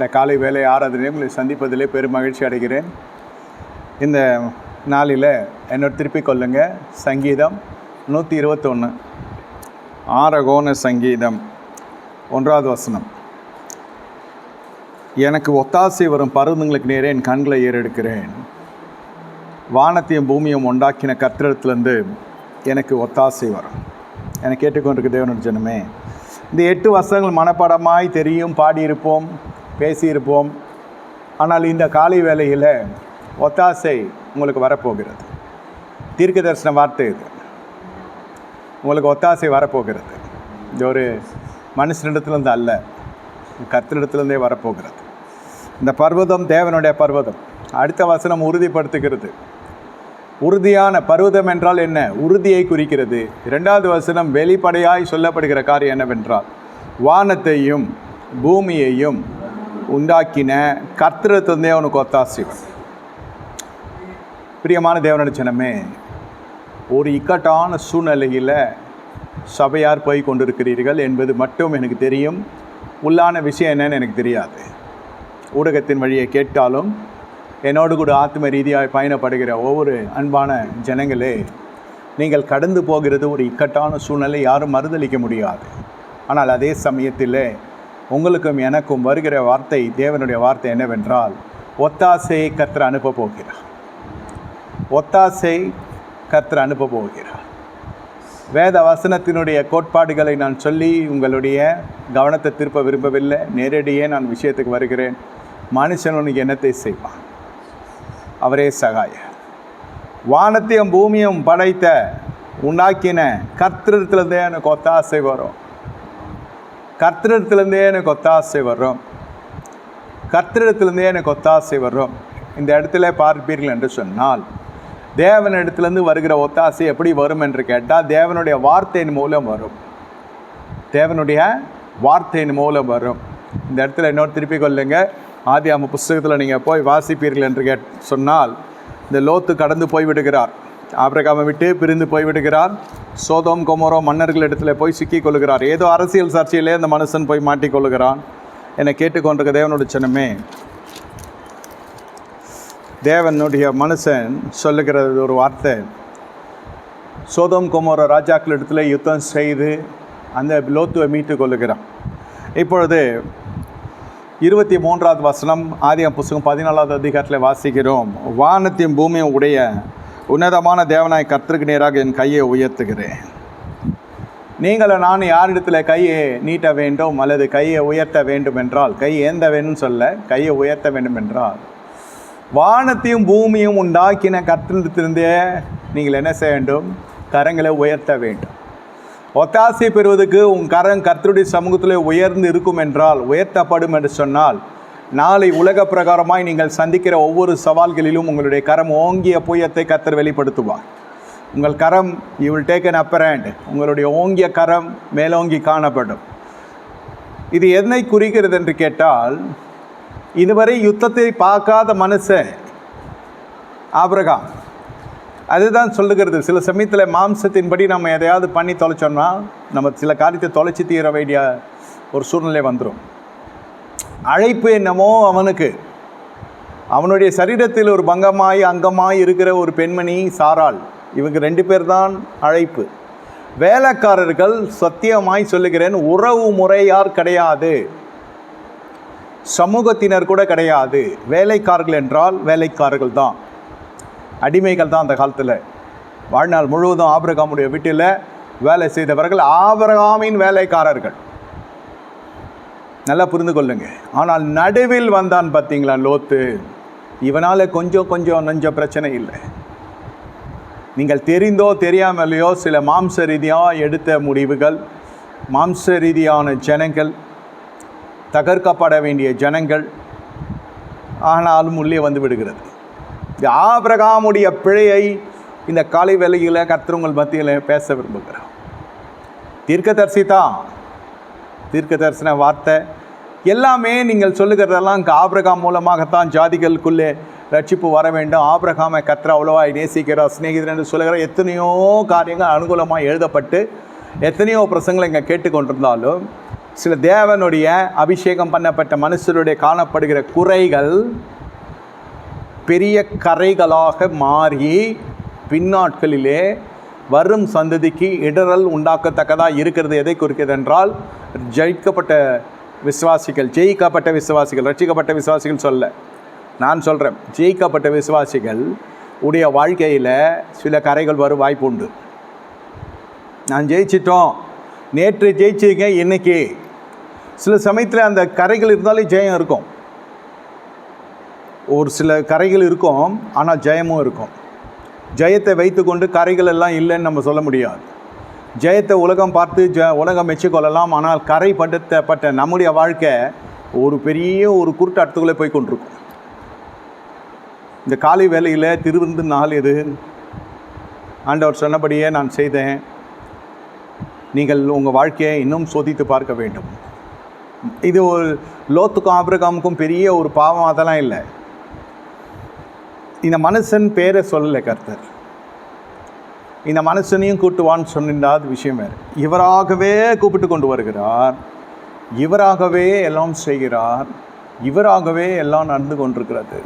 இந்த காலை வேலை ஆராதனையும் உங்களை சந்திப்பதிலே பெரும் மகிழ்ச்சி அடைகிறேன். இந்த நாளில் என்னோட திருப்பி கொள்ளுங்க. சங்கீதம் நூற்றி இருபத்தொன்று ஆரகோண சங்கீதம் ஒன்றாவது வசனம். எனக்கு ஒத்தாசை வரும் பருவங்களுக்கு நேரே என் கண்களை ஏறெடுக்கிறேன். வானத்தையும் பூமியும் உண்டாக்கின கத்திரத்துலேருந்து எனக்கு ஒத்தாசை வரும். எனக்கு கேட்டுக்கொண்டிருக்க தேவனுடைய ஜனமே இந்த எட்டு வருஷங்கள் மனப்பாடமாய் தெரியும் பாடியிருப்போம். பேசியிருப்போம். ஆனால் இந்த காலை வேளையில் ஒத்தாசை உங்களுக்கு வரப்போகிறது. தீர்க்க தரிசன வார்த்தை இது. உங்களுக்கு ஒத்தாசை வரப்போகிறது. இது ஒரு மனுஷனிடத்துலேருந்து அல்ல கர்த்தனிடத்துலேருந்தே வரப்போகிறது. இந்த பர்வதம் தேவனுடைய பர்வதம். அடுத்த வசனம் உறுதிப்படுத்துகிறது. உறுதியான பர்வதம் என்றால் என்ன? உறுதியை குறிக்கிறது. இரண்டாவது வசனம் வெளிப்படையாய் சொல்லப்படுகிற காரியம் என்னவென்றால் வானத்தையும் பூமியையும் உண்டாக்கின கர்த்தரத்திலிருந்தே அவனுக்கு ஒத்தாசிவன் பிரியமான தேவனுடைய ஜனமே ஒரு இக்கட்டான சூழ்நிலையில் சபையார் போய் கொண்டிருக்கிறீர்கள் என்பது மட்டும் எனக்கு தெரியும். உள்ளான விஷயம் என்னன்னு எனக்கு தெரியாது. ஊடகத்தின் வழியை கேட்டாலும் என்னோடு கூட ஆத்ம ரீதியாக பயணப்படுகிற ஒவ்வொரு அன்பான ஜனங்களே நீங்கள் கடந்து போகிறது ஒரு இக்கட்டான சூழ்நிலை யாரும் மறுதளிக்க முடியாது. ஆனால் அதே சமயத்தில் உங்களுக்கும் எனக்கும் வருகிற வார்த்தை தேவனுடைய வார்த்தை என்னவென்றால் ஒத்தாசையை கத்திர அனுப்ப போகிறார். ஒத்தாசை கத்திர அனுப்ப போகிறார். வேத வசனத்தினுடைய கோட்பாடுகளை நான் சொல்லி உங்களுடைய கவனத்தை திருப்ப விரும்பவில்லை. நேரடியே நான் விஷயத்துக்கு வருகிறேன். மனுஷன் உனக்கு என்னத்தை செய்வான்? அவரே சகாய வானத்தையும் பூமியும் படைத்த உண்டாக்கின கர்த்திரத்திலேருந்தே எனக்கு ஒத்தாசை வரும். கர்த்தரிடத்துலேருந்தே எனக்கு ஒத்தாசை வரும் கர்த்தரிடத்துலேருந்தே எனக்கு ஒத்தாசை வரும் இந்த இடத்துல பார்ப்பீர்கள் என்று சொன்னால் தேவன் இடத்துலேருந்து வருகிற ஒத்தாசை எப்படி வரும் என்று கேட்டால் தேவனுடைய வார்த்தையின் மூலம் வரும். தேவனுடைய வார்த்தையின் மூலம் வரும். இந்த இடத்துல இன்னொரு திருப்பி கொள்ளுங்க. ஆதி அம்ம புஸ்தகத்தில் நீங்கள் போய் வாசிப்பீர்கள் என்று கேட் சொன்னால் இந்த லோத்து கடந்து போய் விடுகிறார் ஆபிரகாமை விட்டு பிரிந்து போய் விடுகிறார் சோதோம் கொமோரோ மன்னர்கள் இடத்துல போய் சிக்கிக் கொள்கிறார் ஏதோ அரசியல் சர்ச்சையிலே அந்த மனுஷன் போய் மாட்டிக்கொள்கிறான் என்னை கேட்டுக்கொண்டிருக்க தேவனுடைய சின்னமே தேவனுடைய மனுஷன் சொல்லுகிறது ஒரு வார்த்தை. சோதம் குமார ராஜாக்கள் இடத்துல யுத்தம் செய்து அந்த லோத்துவை மீட்டு கொள்ளுகிறான். இப்பொழுது இருபத்தி மூன்றாவது வசனம் ஆதியம் புஸ்தகம் பதினாலாவது அதிகாரத்தில் வாசிக்கிறோம். வானத்தையும் பூமியும் உடைய உன்னதமான தேவனாய் கர்த்தருக்கு நேராக என் கையை உயர்த்துகிறேன். நீங்கள் நான் யாரிடத்தில் கையை நீட்ட வேண்டும் அல்லது கையை உயர்த்த வேண்டும் என்றால் கை ஏந்த வேண்டும் சொல்ல கையை உயர்த்த வேண்டும் என்றால் வானத்தையும் பூமியும் உண்டாக்கின கத்திரத்திலிருந்தே நீங்கள் என்ன செய்ய வேண்டும்? கரங்களை உயர்த்த வேண்டும். ஒத்தாசை பெறுவதற்கு உன் கரம் கர்த்தருடைய சமூகத்தில் உயர்ந்து இருக்கும் என்றால் உயர்த்தப்படும் என்று சொன்னால் நாளை உலக பிரகாரமாய் நீங்கள் சந்திக்கிற ஒவ்வொரு சவால்களிலும் உங்களுடைய கரம் ஓங்கிய புயத்தை கத்தர் வெளிப்படுத்துவார். உங்கள் கரம் you will take an upper hand உங்களுடைய ஓங்கிய கரம் மேலோங்கி காணப்படும். இது என்னை குறிக்கிறது என்று கேட்டால் இதுவரை யுத்தத்தை பார்க்காத மனுஷன் ஆபிரகாம். அதுதான் சொல்லுகிறது. சில சமயத்தில் மாம்சத்தின்படி நம்ம எதையாவது பண்ணி தொலைச்சோம்னா நம்ம சில காரியத்தை தொலைச்சி தீர வேண்டிய ஒரு சூழ்நிலை வந்துடும் அழைப்பு என்னமோ அவனுக்கு. அவனுடைய சரீரத்தில் ஒரு பங்கமாய் அங்கமாய் இருக்கிற ஒரு பெண்மணி சாராள். இவங்க ரெண்டு பேர் தான் அழைப்பு. வேலைக்காரர்கள் சத்தியமாய் சொல்லுகிறேன் உறவு முறையார் கிடையாது. சமூகத்தினர் கூட கிடையாது. வேலைக்காரர்கள் என்றால் வேலைக்காரர்கள் தான். அடிமைகள் தான் அந்த காலத்தில். வாழ்நாள் முழுவதும் ஆபிரகாமுடைய வீட்டில் வேலை செய்தவர்கள் ஆபிரகாமின் வேலைக்காரர்கள். நல்லா புரிந்து கொள்ளுங்க. ஆனால் நடுவில் வந்தான் பார்த்தீங்களா லோத்து? இவனால் கொஞ்சம் கொஞ்சம் நஞ்சம் பிரச்சனை இல்லை. நீங்கள் தெரிந்தோ தெரியாமலையோ சில மாம்ச ரீதியாக எடுத்த முடிவுகள் மாம்ச ரீதியான ஜனங்கள் தகர்க்கப்பட வேண்டிய ஜனங்கள் ஆனாலும் உள்ளே வந்து விடுகிறது. இந்த ஆபிரகாமுடைய பிழையை இந்த காலை வேலையில் கர்த்தருங்கள் மத்தியில் பேச விரும்புகிறோம் தீர்க்கதர்சி தான் தீர்க்க தரிசன வார்த்தை. எல்லாமே நீங்கள் சொல்லுகிறதெல்லாம் ஆபிரகாம் மூலமாகத்தான் ஜாதிகளுக்குள்ளே ரட்சிப்பு வர வேண்டும். ஆபிரகாமை கத்திர அவ்வளோவா நேசிக்கிறார். சிநேகிதர் என்று சொல்லுகிற எத்தனையோ காரியங்கள் அனுகூலமாக எழுதப்பட்டு எத்தனையோ பிரசங்களை இங்கே கேட்டுக்கொண்டிருந்தாலும் சில தேவனுடைய அபிஷேகம் பண்ணப்பட்ட மனுஷருடைய காணப்படுகிற குறைகள் பெரிய கரைகளாக மாறி பின்னாட்களிலே வரும் சந்ததிக்கு இடரல் உண்டாக்கத்தக்கதாக இருக்கிறது எதை குறிக்கிறது என்றால் ஜெயிக்கப்பட்ட விசுவாசிகள் ஜெயிக்கப்பட்ட விசுவாசிகள் ரட்சிக்கப்பட்ட விசுவாசிகள் சொல்ல. நான் சொல்கிறேன் ஜெயிக்கப்பட்ட விசுவாசிகள் உடைய வாழ்க்கையில் சில கரைகள் வரும் வாய்ப்பு உண்டு. நான் ஜெயிச்சிட்டோம். நேற்று ஜெயிச்சிருங்க இன்னைக்கு. சில சமயத்தில் அந்த கரைகள் இருந்தாலே ஜெயம் இருக்கும். ஒரு சில கரைகள் இருக்கும் ஆனால் ஜெயமும் இருக்கும். ஜெயத்தை வைத்துக்கொண்டு கரைகள் எல்லாம் இல்லைன்னு நம்ம சொல்ல முடியாது. ஜெயத்தை உலகம் பார்த்து ஜ உலகம் மெச்சிக்கொள்ளலாம். ஆனால் கரைப்படுத்தப்பட்ட நம்முடைய வாழ்க்கை ஒரு பெரிய ஒரு குருட்டாட்டத்துக்குள்ளே போய் கொண்டிருக்கும். இந்த காலை வேலையில் திருவிருந்து நாள் எது? ஆண்டவர் சொன்னபடியே நான் செய்தேன். நீங்கள் உங்கள் வாழ்க்கையை இன்னும் சோதித்து பார்க்க வேண்டும். இது ஒரு லோத்துக்கும் ஆபிரகாமுக்கும் பெரிய ஒரு பாவம் அதெல்லாம் இல்லை. இந்த மனுஷன் பேரை சொல்லலை கர்த்தர். இந்த மனுஷனையும் கூட்டுவான்னு சொன்னிருந்தா விஷயம் வேறு. இவராகவே கூப்பிட்டு கொண்டு வருகிறார். இவராகவே எல்லாம் செய்கிறார். இவராகவே எல்லாம் நடந்து கொண்டிருக்கிறது.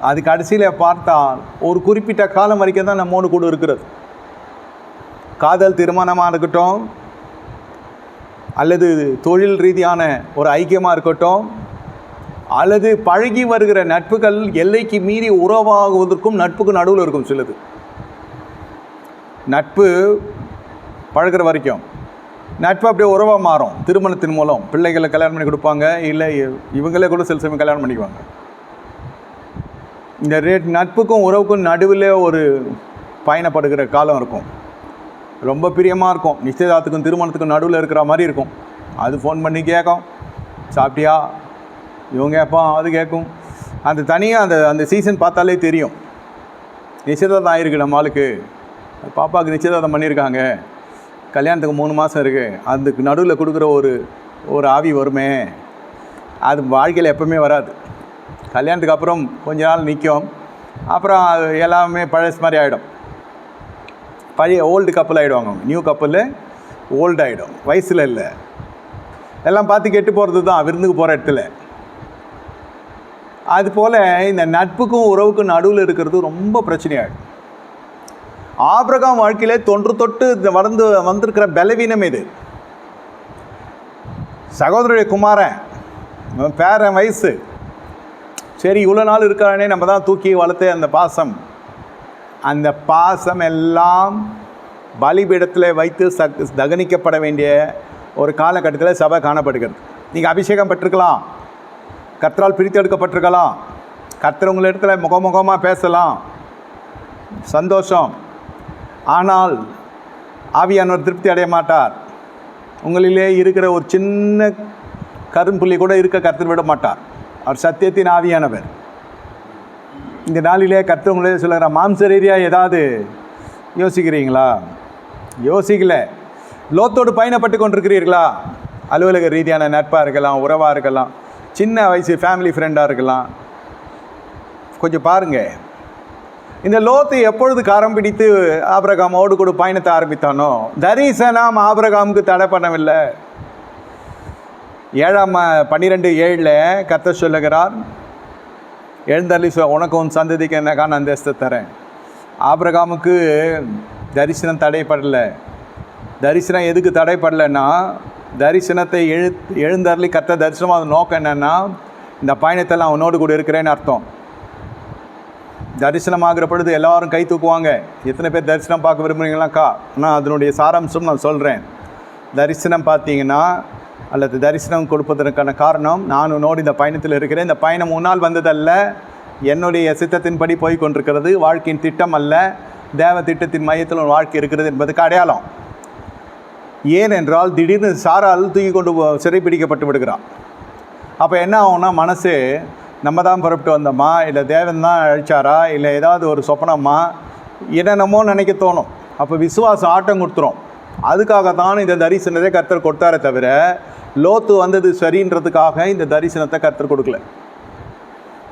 அது கடைசியில் பார்த்தால் ஒரு குறிப்பிட்ட காலம் வரைக்கும் தான் நம்மோடு கூட இருக்கிறது. காதல் திருமணமாக இருக்கட்டும் அல்லது தொழில் ரீதியான ஒரு ஐக்கியமாக இருக்கட்டும் அல்லது பழகி வருகிற நட்புகள் எல்லைக்கு மீறி உறவாகுவதற்கும் நட்புக்கு நடுவில் இருக்கும் சிலது. நட்பு பழகுற வரைக்கும் நட்பு அப்படியே உறவாக மாறும். திருமணத்தின் மூலம் பிள்ளைகளை கல்யாணம் பண்ணி கொடுப்பாங்க இல்லை இவங்களே கூட சில சமயம் கல்யாணம் பண்ணிக்குவாங்க. இந்த ரேட் நட்புக்கும் உறவுக்கும் நடுவில் ஒரு பயணப்படுகிற காலம் இருக்கும். ரொம்ப பிரியமாக இருக்கும். நிச்சயதார்த்துக்கும் திருமணத்துக்கும் நடுவில் இருக்கிற மாதிரி இருக்கும். அது ஃபோன் பண்ணி கேட்கும் சாப்பிட்டியா? இவங்க கேட்பான் அது கேட்கும். அந்த தனியாக அந்த அந்த சீசன் பார்த்தாலே தெரியும். நிச்சயதார்த்தம் ஆயிருக்கு நம்ம ஆளுக்கு. பாப்பாவுக்கு நிச்சயதார்த்தம் பண்ணியிருக்காங்க. கல்யாணத்துக்கு மூணு மாதம் இருக்குது அதுக்கு நடுவில் கொடுக்குற ஒரு ஒரு ஆவி வருமே. அது வாழ்க்கையில் எப்பவுமே வராது. கல்யாணத்துக்கு அப்புறம் கொஞ்ச நாள் நிற்கும் அப்புறம் அது எல்லாமே பழசு மாதிரி ஆகிடும் பழைய ஓல்டு கப்பல் ஆகிடுவாங்க நியூ கப்பல் ஓல்டு ஆகிடும் வயசில் இல்லை. எல்லாம் பார்த்து கெட்டு போகிறது தான் விருந்துக்கு போகிற இடத்துல. அது போல் இந்த நட்புக்கும் உறவுக்கும் நடுவில் இருக்கிறது ரொம்ப பிரச்சனையாகிடும் ஆபிரகாம் வாழ்க்கையிலே தொன்று தொட்டு வளர்ந்து வந்திருக்கிற பலவீனம் இது சகோதரருடைய குமாரன் பேரன் வயசு. சரி இவ்வளோ நாள் இருக்கானே நம்ம தான் தூக்கி வளர்த்து அந்த பாசம். அந்த பாசம் எல்லாம் பலிபீடத்தில் வைத்து சக் தகனிக்கப்பட வேண்டிய ஒரு காலகட்டத்தில் சபை காணப்படுகிறது. நீங்கள் அபிஷேகம் பெற்றிருக்கலாம். கர்த்தரால் பிரித்து எடுக்கப்பட்டிருக்கலாம். கர்த்தர் உங்கள் இடத்துல முகமுகமாக பேசலாம். சந்தோஷம். ஆனால் ஆவியானவர் திருப்தி அடைய மாட்டார். உங்களிலே இருக்கிற ஒரு சின்ன கரும்புள்ளி கூட இருக்க கர்த்தர் விட மாட்டார். அவர் சத்தியத்தின் ஆவியானவர். இந்த நாளிலே கர்த்தர் உங்களே சொல்லுகிற மாம்ச ரீதியாக ஏதாவது யோசிக்கிறீங்களா? யோசிக்கல. லோத்தோடு பயணப்பட்டு கொண்டிருக்கிறீர்களா? அலுவலக ரீதியான நட்பாக இருக்கலாம் உறவாக இருக்கலாம். சின்ன வயசு ஃபேமிலி ஃப்ரெண்டாக இருக்கலாம். கொஞ்சம் பாருங்கள் இந்த லோத்து எப்பொழுது கரம் பிடித்து ஆபிரகாமோடு கூட பயணத்தை ஆரம்பித்தானோ தரிசனம் ஆபிரகாமுக்கு தடை பண்ணவில்லை. ஏழாம் பன்னிரெண்டு ஏழில் கத்த சொல்லுகிறார் எழுந்தள்ளி உனக்கு உன் சந்ததிக்கு என்னக்கா நான் தேசத்தை தரேன். ஆபிரகாமுக்கு தரிசனம் தடைப்படலை. தரிசனம் எதுக்கு தடைப்படலைன்னா தரிசனத்தை எழு எழுந்தருளி கத்த தரிசனம் அது நோக்கம் என்னென்னா இந்த பயணத்தில் அவனோடு கூட இருக்கிறேன்னு அர்த்தம். தரிசனமாகிற பொழுது எல்லாரும் கை தூக்குவாங்க. எத்தனை பேர் தரிசனம் பார்க்க விரும்புகிறீங்களாக்கா ஆனால் அதனுடைய சாராம்சம் நான் சொல்கிறேன் தரிசனம் பார்த்தீங்கன்னா அல்லது தரிசனம் கொடுப்பதற்கான காரணம் நான் உன்னோடு இந்த பயணத்தில் இருக்கிறேன். இந்த பயணம் முன்னால் வந்ததல்ல. என்னுடைய சித்தத்தின்படி போய் கொண்டிருக்கிறது. வாழ்க்கையின் திட்டம் அல்ல. தேவ திட்டத்தின் மையத்தில் ஒரு வாழ்க்கை இருக்கிறது என்பதுக்கு அடையாளம். ஏனென்றால் திடீர்னு சாரால் தூக்கி கொண்டு சிறைப்பிடிக்கப்பட்டு விடுகிறான். அப்போ என்ன ஆகும்னா மனசு நம்ம தான் புறப்பட்டு வந்தோமா? இல்லை தேவன் தான் அழிச்சாரா? இல்லை ஏதாவது ஒரு சொப்பனமா? என்னென்னமோ நினைக்க தோணும். அப்போ விசுவாசம் ஆட்டம் கொடுத்துரும். அதுக்காக தான் இந்த தரிசனத்தை கர்த்தர் கொடுத்தாரே தவிர லோத்து வந்தது சரின்றதுக்காக இந்த தரிசனத்தை கர்த்தர் கொடுக்கல.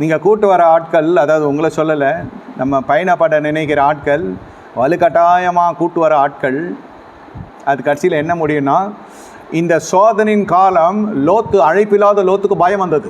நீங்கள் கூட்டு வர ஆட்கள் அதாவது உங்களை சொல்லலை நம்ம பயணப்பட நினைக்கிற ஆட்கள் வலுக்கட்டாயமாக கூட்டு வர ஆட்கள் அது கடைசியில் என்ன முடியும்னா இந்த சோதனையின் காலம் லோத்து அழைப்பில்லாத லோத்துக்கு பயம் வந்தது.